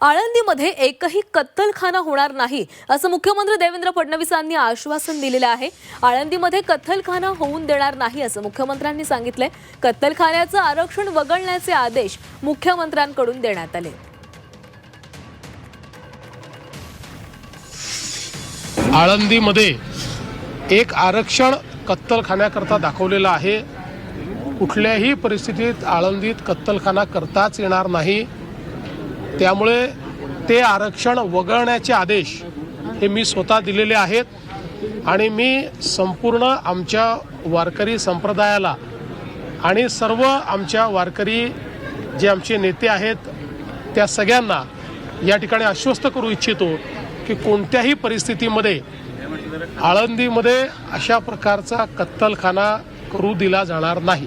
आळंदीमध्ये एकही कत्तलखाना होणार नाही असं मुख्यमंत्री देवेंद्र फडणवीसांनी आश्वासन दिलेलं आहे. आळंदीमध्ये कत्तलखाना होऊन देणार नाही असं मुख्यमंत्र्यांनी सांगितलंय. कत्तलखान्याचं आरक्षण वगळण्याचे आदेश मुख्यमंत्र्यांकडून देण्यात आले. आळंदीमध्ये एक आरक्षण कत्तलखान्याकरता दाखवलेलं आहे. कुठल्याही परिस्थितीत आळंदीत कत्तलखाना करताच येणार नाही. त्यामुळे ते आरक्षण वगळण्याचे आदेश हे मी स्वतः दिलेले आहेत. आणि मी संपूर्ण आमच्या वारकरी संप्रदायाला आणि सर्व आमच्या वारकरी जे आमचे नेते आहेत त्या सगळ्यांना या ठिकाणी आश्वस्त करू इच्छितो की कोणत्याही परिस्थितीमध्ये आळंदीमध्ये अशा प्रकारचा कत्तलखाना करू दिला जाणार नाही.